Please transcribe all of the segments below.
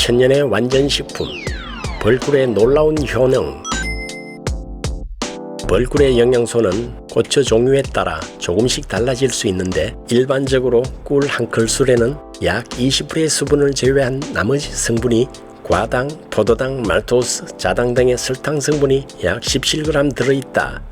천년의 완전식품 벌꿀의 놀라운 효능 벌꿀의 영양소는 꽃의 종류에 따라 조금씩 달라질 수 있는데 일반적으로 꿀한 클술에는 약 20%의 수분을 제외한 나머지 성분이 과당, 포도당, 말토스, 자당 등의 설탕 성분이 약 17g 들어있다.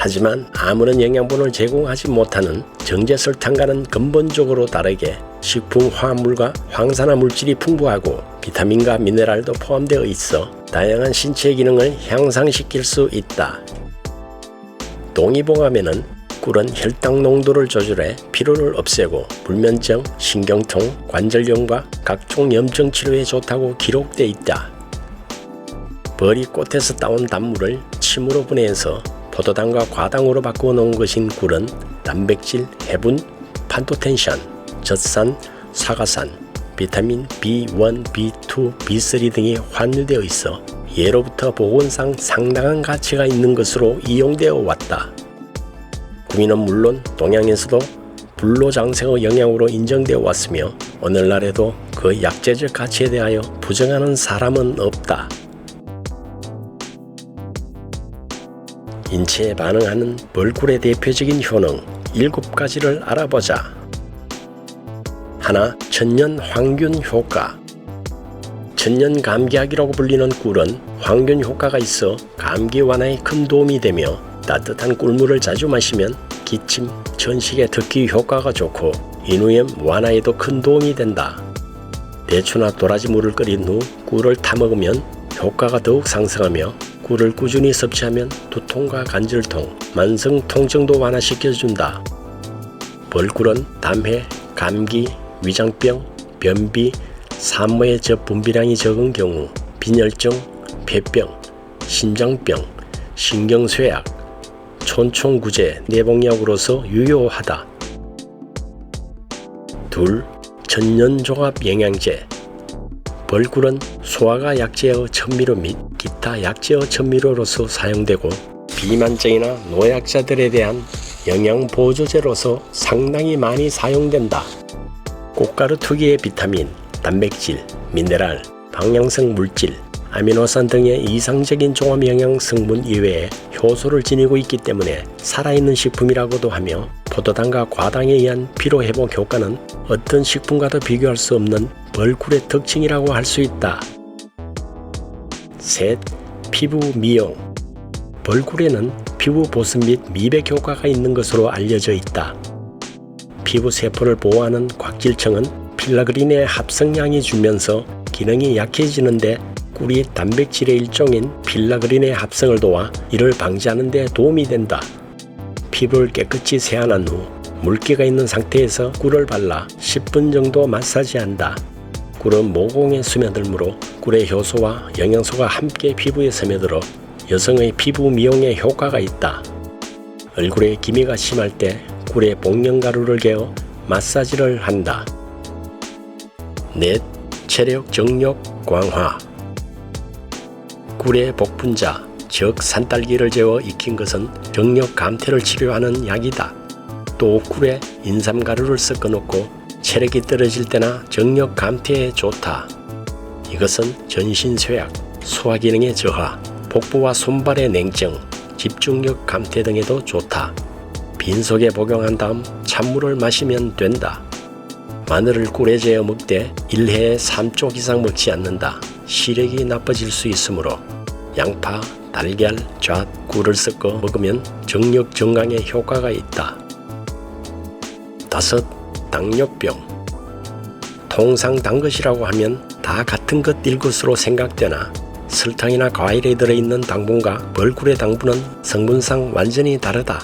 하지만 아무런 영양분을 제공하지 못하는 정제 설탕과는 근본적으로 다르게 식품 화합물과 황산화 물질이 풍부하고 비타민과 미네랄도 포함되어 있어 다양한 신체 기능을 향상시킬 수 있다. 동의보감에는 꿀은 혈당 농도를 조절해 피로를 없애고 불면증, 신경통, 관절염과 각종 염증 치료에 좋다고 기록돼 있다. 벌이 꽃에서 따온 단물을 침으로 분해해서 포도당과 과당으로 바꾸어 놓은 것인 꿀은 단백질, 해분, 판토텐션, 젖산, 사과산, 비타민 B1, B2, B3 등이 함유되어 있어 예로부터 보건상 상당한 가치가 있는 것으로 이용되어 왔다. 구미는 물론 동양에서도 불로장생의 영향으로 인정되어 왔으며 오늘날에도 그 약재적 가치에 대하여 부정하는 사람은 없다. 인체에 반응하는 벌꿀의 대표적인 효능 7가지를 알아보자. 하나, 천년 황균 효과. 천년 감기약이라고 불리는 꿀은 황균 효과가 있어 감기 완화에 큰 도움이 되며 따뜻한 꿀물을 자주 마시면 기침, 전식에 특히 효과가 좋고 인후염 완화에도 큰 도움이 된다. 대추나 도라지 물을 끓인 후 꿀을 타먹으면 효과가 더욱 상승하며 꿀을 꾸준히 섭취하면 두통과 관절통, 만성 통증도 완화시켜준다. 벌꿀은 담해, 감기, 위장병, 변비, 산모의 젖 분비량이 적은 경우, 빈혈증, 폐병, 신장병, 신경쇠약, 촌총구제, 내복약으로서 유효하다. 둘, 전년종합 영양제 벌꿀은 소화가 약제의 천미로 및 기타 약제의 천미로로서 사용되고 비만증이나 노약자들에 대한 영양보조제로서 상당히 많이 사용된다. 꽃가루 특유의 비타민, 단백질, 미네랄, 방향성 물질, 아미노산 등의 이상적인 종합 영양 성분 이외에 효소를 지니고 있기 때문에 살아있는 식품이라고도 하며 포도당과 과당에 의한 피로 회복 효과는 어떤 식품과도 비교할 수 없는 벌꿀의 특징이라고 할 수 있다. 셋, 피부 미용. 벌꿀에는 피부 보습 및 미백 효과가 있는 것으로 알려져 있다. 피부 세포를 보호하는 곽질청은 필라그린의 합성량이 줄면서 기능이 약해지는데 꿀이 단백질의 일종인 필라그린의 합성을 도와 이를 방지하는 데 도움이 된다. 피부를 깨끗이 세안한 후 물기가 있는 상태에서 꿀을 발라 10분 정도 마사지한다. 꿀은 모공에 스며들므로 꿀의 효소와 영양소가 함께 피부에 스며들어 여성의 피부 미용에 효과가 있다. 얼굴에 기미가 심할 때 꿀에 복령가루를 개어 마사지를 한다. 넷, 체력 정력 강화 꿀의 복분자, 즉 산딸기를 재워 익힌 것은 정력 감퇴를 치료하는 약이다. 또 꿀에 인삼가루를 섞어 놓고 체력이 떨어질 때나 정력 감퇴에 좋다. 이것은 전신 쇠약, 소화 기능의 저하, 복부와 손발의 냉정, 집중력 감퇴 등에도 좋다. 빈속에 복용한 다음 찬물을 마시면 된다. 마늘을 꿀에 재어 먹되 1회에 3쪽 이상 먹지 않는다. 시력이 나빠질 수 있으므로 양파, 달걀, 잣, 꿀을 섞어 먹으면 정력 정강에 효과가 있다. 다섯, 당뇨병. 통상 단 것이라고 하면 다 같은 것 일것으로 생각되나 설탕이나 과일에 들어있는 당분과 벌꿀의 당분은 성분상 완전히 다르다.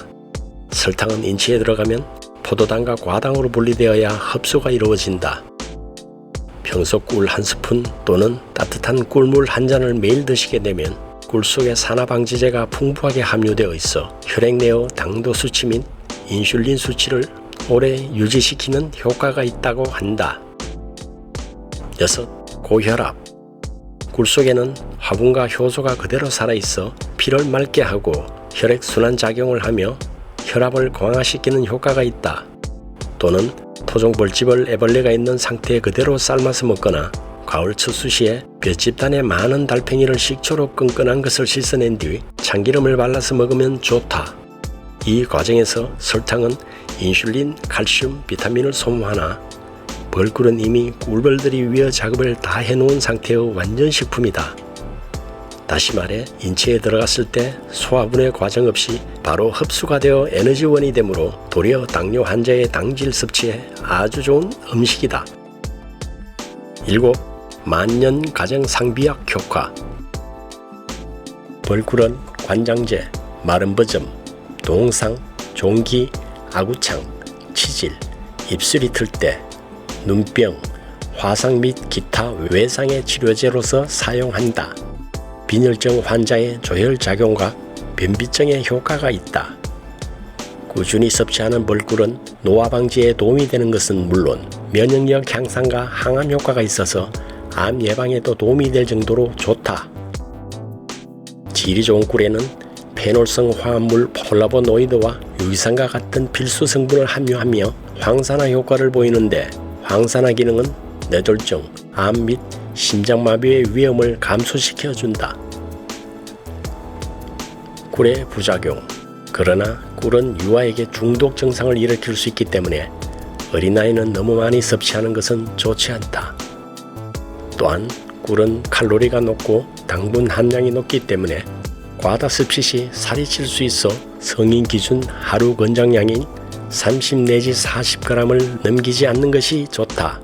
설탕은 인체에 들어가면 포도당과 과당으로 분리되어야 흡수가 이루어진다. 평소 꿀 한 스푼 또는 따뜻한 꿀물 한 잔을 매일 드시게 되면 꿀 속에 산화방지제가 풍부하게 함유되어 있어 혈액 내의 당도 수치 및 인슐린 수치를 오래 유지시키는 효과가 있다고 한다. 여섯, 고혈압. 꿀 속에는 화분과 효소가 그대로 살아있어 피를 맑게 하고 혈액 순환 작용을 하며 혈압을 강화시키는 효과가 있다. 또는 토종 벌집을 애벌레가 있는 상태에 그대로 삶아서 먹거나 가을 추수 시에 볏집단에 많은 달팽이를 식초로 끈끈한 것을 씻어낸 뒤 참기름을 발라서 먹으면 좋다. 이 과정에서 설탕은 인슐린, 칼슘, 비타민을 소모하나 벌꿀은 이미 꿀벌들이 위어 작업을 다 해놓은 상태의 완전 식품이다. 다시 말해 인체에 들어갔을 때 소화분해 과정 없이 바로 흡수가 되어 에너지원이 되므로 도리어 당뇨 환자의 당질 섭취에 아주 좋은 음식이다. 7. 만년 가정 상비약 효과 벌꿀은 관장제, 마른 버점, 동상, 종기, 아구창, 치질, 입술이 틀 때, 눈병, 화상 및 기타 외상의 치료제로서 사용한다. 빈혈증 환자의 조혈 작용과 변비증에 효과가 있다. 꾸준히 섭취하는 벌꿀은 노화 방지에 도움이 되는 것은 물론 면역력 향상과 항암 효과가 있어서 암 예방에도 도움이 될 정도로 좋다. 질이 좋은 꿀에는 페놀성 화합물 폴라보노이드와 유기산과 같은 필수 성분을 함유하며 황산화 효과를 보이는데 황산화 기능은 뇌졸중, 암 및 심장마비의 위험을 감소시켜 준다. 꿀의 부작용. 그러나 꿀은 유아에게 중독 증상을 일으킬 수 있기 때문에 어린아이는 너무 많이 섭취하는 것은 좋지 않다. 또한 꿀은 칼로리가 높고 당분 함량이 높기 때문에 과다 섭취 시 살이 찔수 있어 성인 기준 하루 권장량인 30 내지 40g을 넘기지 않는 것이 좋다.